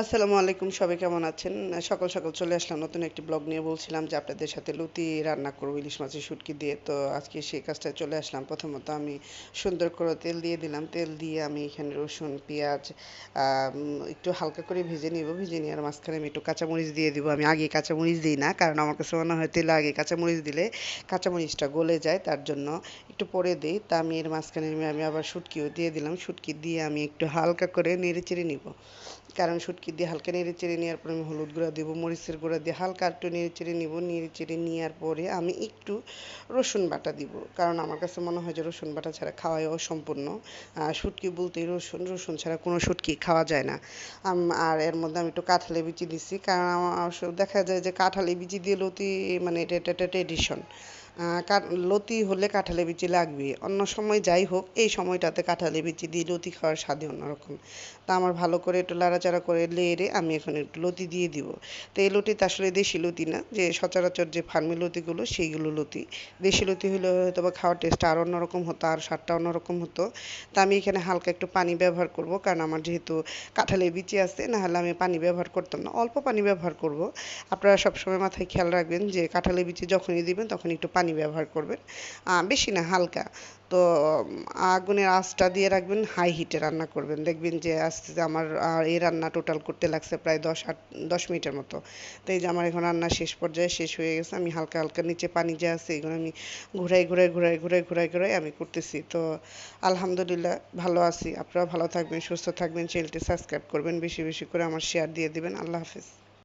আসসালামু আলাইকুম, সবাই কেমন আছেন? সকাল সকাল চলে আসলাম, নতুন একটি ব্লগ নিয়ে বলছিলাম যে আপনাদের সাথে লুতি রান্না করব, ইলিশ মাছের শুটকি দিয়ে। তো আজকে সেই কাজটায় চলে আসলাম। প্রথমত আমি সুন্দর করে তেল দিয়ে দিলাম। তেল দিয়ে আমি এখানে রসুন, পেঁয়াজ একটু হালকা করে ভেজে নিব। ভেজে নেওয়ার মাঝখানে আমি একটু কাঁচামরিচ দিয়ে দিব। আমি আগে কাঁচামরিচ দিই না, কারণ আমার কাছে মনে হয় তেলে আগে কাঁচামরিচ দিলে কাঁচামরিচটা গলে যায়, তার জন্য একটু পরে দিই। তা আমি এর মাঝখানে আমি আবার শুটকিও দিয়ে দিলাম। শুটকি দিয়ে আমি একটু হালকা করে নেড়ে চেড়ে নিব। কারণ শুটকি দিয়ে হালকা নেড়ে চেড়ে নেওয়ার পরে আমি হলুদ গুঁড়া দেবো, মরিচের গুঁড়া দিয়ে হালকা একটু নেড়ে চেড়ে নিব, নেড়ে চেড়ে নেওয়ার পরে আমি একটু রসুন বাটা দিব। কারণ আমার কাছে মনে হয় যে রসুন বাটা ছাড়া খাওয়াই অসম্পূর্ণ। শুটকি বলতে রসুন রসুন ছাড়া কোনো শুটকি খাওয়া যায় না। আর এর মধ্যে আমি একটু কাঁঠালি বিচি দিছি। কারণ আমার দেখা যায় যে কাঁঠালি বিচি দিয়ে লতি মানে এটা এটা ট্রেডিশন লতি হলে কাঁঠালি বিচি লাগবে। অন্য সময় যাই হোক, এই সময়টাতে কাঁঠালি বিচি দিয়ে লতি খাওয়ার স্বাদই অন্যরকম। তা আমার ভালো করে একটু লাড়াচাড়া করে লেড়ে আমি এখন একটু লতি দিয়ে দিব। তো এই লতিটা আসলে দেশি লতি না, যে সচরাচর যে ফার্মি লতিগুলো, সেইগুলো লতি। দেশি লতি হলে হয়তো বা খাওয়ার টেস্টটা আর অন্যরকম হতো, আর স্বাদটা অন্যরকম হতো। তা আমি এখানে হালকা একটু পানি ব্যবহার করব, কারণ আমার যেহেতু কাঁঠালের বিচি আছে, না হলে আমি পানি ব্যবহার করতাম না। অল্প পানি ব্যবহার করব। আপনারা সবসময় মাথায় খেয়াল রাখবেন যে কাঁঠালের বিচি যখনই দিবেন তখন একটু পানি ব্যবহার করবেন। বেশি না, হালকা। তো, আগুনের আঁচটা দিয়ে রাখবেন হাই হিটে রান্না করবেন। দেখবেন যে আস্তে আস্তে আমার এই রান্না টোটাল করতে লাগছে প্রায় দশ আট, দশ মিনিটের মতো। তো এই যে আমার এখন রান্না শেষ পর্যায়ে শেষ হয়ে গেছে, আমি হালকা হালকা নিচে পানি যে আছে, এগুলো আমি ঘুরাই ঘুরাই ঘুরাই ঘুরাই ঘুরাই ঘুরাই আমি করতেছি। তো আলহামদুলিল্লাহ ভালো আছি। আপনারা ভালো থাকবেন, সুস্থ থাকবেন চ্যানেলটি সাবস্ক্রাইব করবেন, বেশি বেশি করে আমার শেয়ার দিয়ে দিবেন। আল্লাহ হাফিজ।